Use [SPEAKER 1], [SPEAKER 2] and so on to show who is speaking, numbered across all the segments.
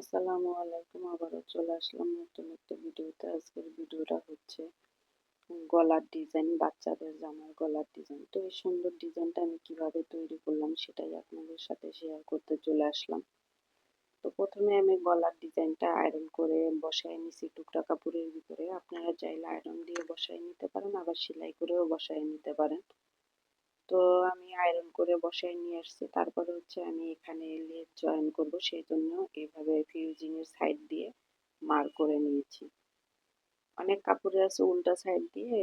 [SPEAKER 1] আসসালামু আলাইকুম, আবারও চলে আসলাম নতুন একটা ভিডিওতে। আজকের ভিডিওটা হচ্ছে গলার ডিজাইন বাচ্চাদের জামার গলার ডিজাইন তো এই সুন্দর ডিজাইনটা আমি কীভাবে তৈরি করলাম সেটাই আপনাদের সাথে শেয়ার করতে চলে আসলাম। তো প্রথমে আমি গলার ডিজাইনটা আয়রন করে বসায় নিছি টুকরা কাপড়ের ভিতরে। আপনারা চাইলে আয়রন দিয়ে বসায় নিতে পারেন, আবার সেলাই করেও বসায় নিতে পারেন। তো আমি আয়রন করে বসাই নিয়ে আসছি। তারপরে হচ্ছে আমি এখানে লেস জয়েন করব সেই জন্য এভাবে ফিউজিং এর সাইড দিয়ে মার করে নিয়েছি। অনেক কাপড়ে আছে উল্টা সাইড দিয়ে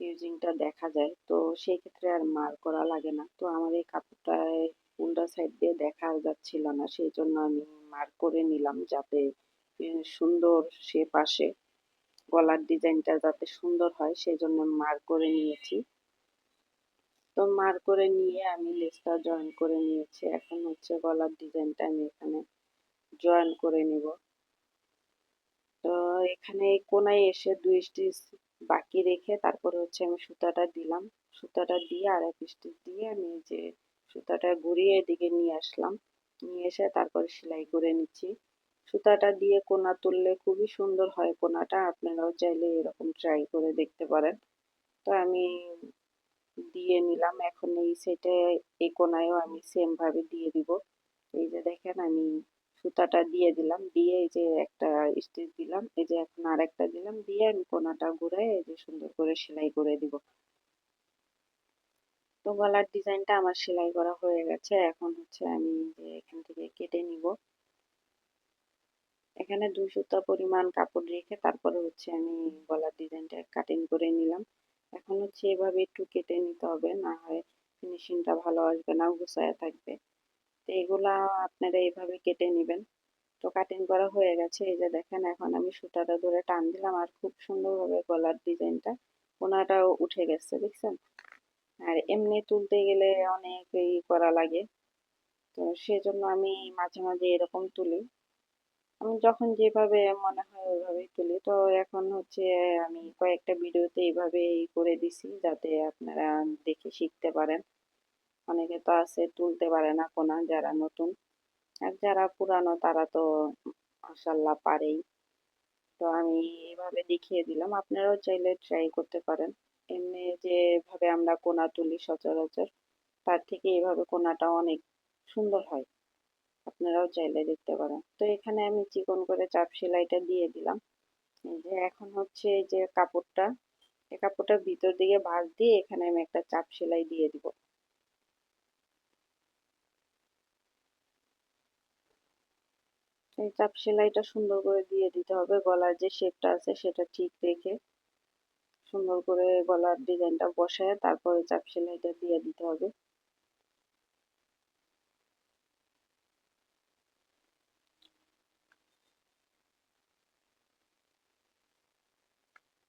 [SPEAKER 1] ফিউজিংটা দেখা যায়। তো সেই ক্ষেত্রে আর মার করা লাগে না। তো আমার এই কাপড়টায় উল্টা সাইড দিয়ে দেখা যাচ্ছিল না। সেই জন্য আমি মার করে নিলাম যাতে সুন্দর শেপ আসে গলার ডিজাইনটা যাতে সুন্দর হয় সেই জন্য মার করে নিয়েছি। তো মার করে নিয়ে আমি লেসটা জয়েন করে নিয়েছি। এখন হচ্ছে গলার ডিজাইনটা আমি এখানে জয়েন করে নিব। তো এখানে কোনায় এসে দুই স্টিচ বাকি রেখে তারপরে হচ্ছে আমি সুতাটা দিলাম। সুতাটা দিয়ে আর এক স্টিচ দিয়ে আমি যে সুতাটা ঘুরিয়ে এদিকে নিয়ে আসলাম। নিয়ে এসে তারপরে সেলাই করে নিচ্ছি। সুতাটা দিয়ে কোনা তুললে খুবই সুন্দর হয় কোনাটা। আপনারাও চাইলে এরকম ট্রাই করে দেখতে পারেন। তো আমি দিয়ে নিলাম। এখন এই সেটে এই কোনায়ও আমি সেম ভাবে দিয়ে দিব। এই যে দেখেন আমি সুতাটা দিয়ে দিলাম। দিয়ে এই যে একটা স্টিচ দিলাম। এই যে এখন আর একটা দিলাম। দিয়ে আমি কোনাটা ঘুরে এই যে সুন্দর করে সেলাই করে দিব। তো গলার ডিজাইনটা আমার সেলাই করা হয়ে গেছে। এখন হচ্ছে আমি যে এখান থেকে কেটে নিব। এখানে দুই সুতা পরিমাণ কাপড় রেখে তারপরে হচ্ছে আমি গলার ডিজাইনটা কাটিং করে নিলাম। এখন হচ্ছে এভাবে একটু কেটে নিতে হবে, না হয় ফিনিশিংটা ভালো আসবে না, গুছায় থাকবে। তো এগুলা আপনারা এভাবে কেটে নেবেন। তো কাটিং করা হয়ে গেছে, এই যে দেখেন এখন আমি সুতাটা ধরে টান দিলাম আর খুব সুন্দরভাবে গলার ডিজাইনটা কোনাটাও উঠে গেছে, দেখছেন? আর এমনি তুলতে গেলে অনেক ই করা লাগে। তো সেজন্য আমি মাঝে মাঝে এরকম তুলি। আমি যখন যেভাবে মনে হয় ওইভাবেই তুলি। তো এখন হচ্ছে আমি কয়েকটা ভিডিওতে এইভাবে করে দিছি যাতে আপনারা দেখে শিখতে পারেন। অনেকে তো আছে তুলতে পারে না কোনা, যারা নতুন। আর যারা পুরানো তারা তো মাসাল্লাহ পারেই। তো আমি এইভাবে দেখিয়ে দিলাম। আপনারাও চাইলে ট্রাই করতে পারেন। এমনি যেভাবে আমরা কোনা তুলি সচরাচর, তার থেকে এভাবে কোনাটা অনেক সুন্দর হয়। আপনারাও চাইলে দেখতে পারেন। তো এখানে আমি চিকন করে চাপ সেলাইটা দিয়ে দিলাম। যে এখন হচ্ছে যে কাপড়টা এই কাপড়টা ভিতর দিকে ভাঁজ দিয়ে এখানে আমি একটা চাপ সেলাই দিয়ে দিব। এই চাপ সেলাইটা সুন্দর করে দিয়ে দিতে হবে। গলার যে শেপটা আছে সেটা ঠিক রেখে সুন্দর করে গলার ডিজাইনটা বসায় তারপরে চাপ সেলাইটা দিয়ে দিতে হবে।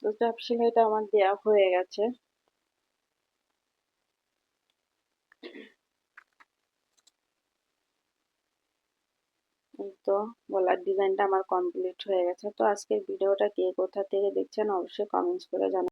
[SPEAKER 1] তো চাপ সেলাইটা আমার দেওয়া হয়ে গেছে। তো গলার ডিজাইনটা আমার কমপ্লিট হয়ে গেছে। তো আজকের ভিডিওটা কে কোথা থেকে দেখছেন অবশ্যই কমেন্টস করে জানাবেন।